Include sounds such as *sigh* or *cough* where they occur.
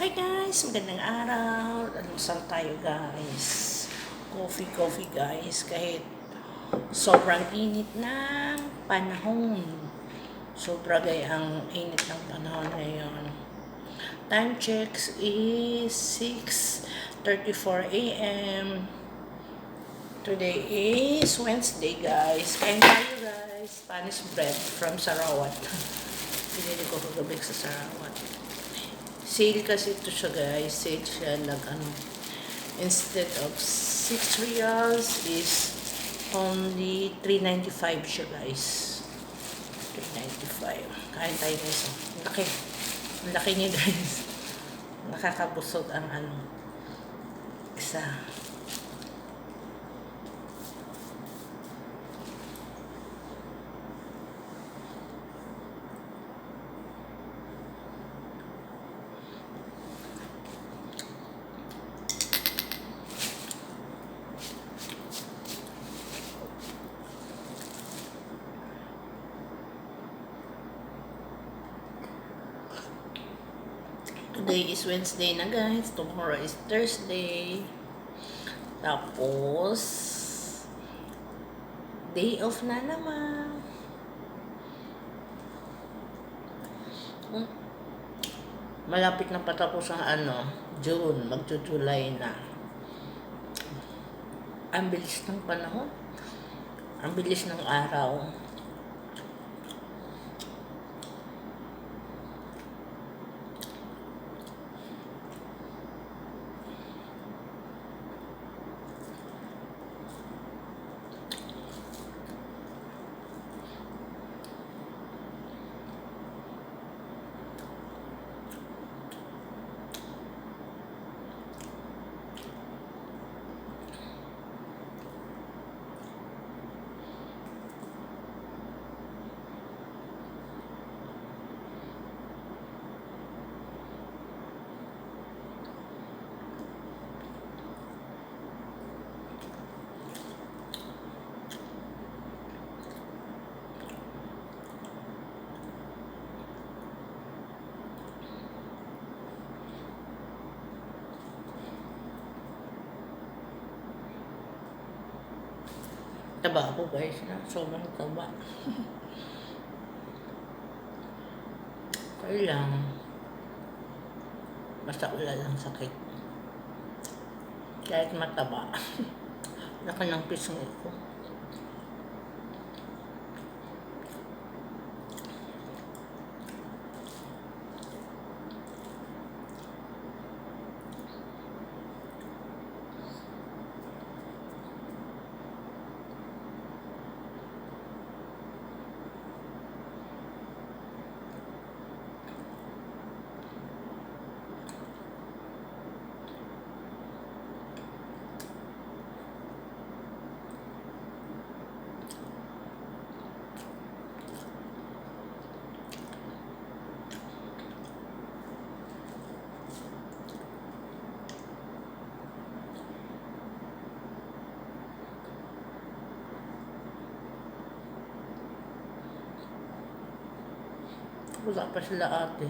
Hi guys, magandang araw. Almusal tayo guys. Coffee, coffee guys. Kahit sobrang init ng panahon. Sobra ang init ng panahon ngayon. Time checks is 6.34 a.m. Today is Wednesday guys. Kain tayo guys. Spanish bread from Sarawat. *laughs* Pinili ko kagabi sa Sarawat. Sale kasi ito siya guys. Sale siya nag ano. Instead of 6 reals is only 3.95 siya guys. 3.95. Kain tayo guys. oh. Ang laki. Ang laki niya *laughs* guys. Nakakabusog ang ano. Isa. Today is Wednesday na guys. Tomorrow is Thursday. Tapos, day off na naman. Malapit na patapos ang ano, June, magjo-July na. Ang bilis ng panahon. Ang bilis ng araw. Taba ako guys na. Sobrang taba. Kaya lang. Basta wala lang sakit. Kahit mataba. *laughs* Laki ng pisngi ko. Wala pa sila ate.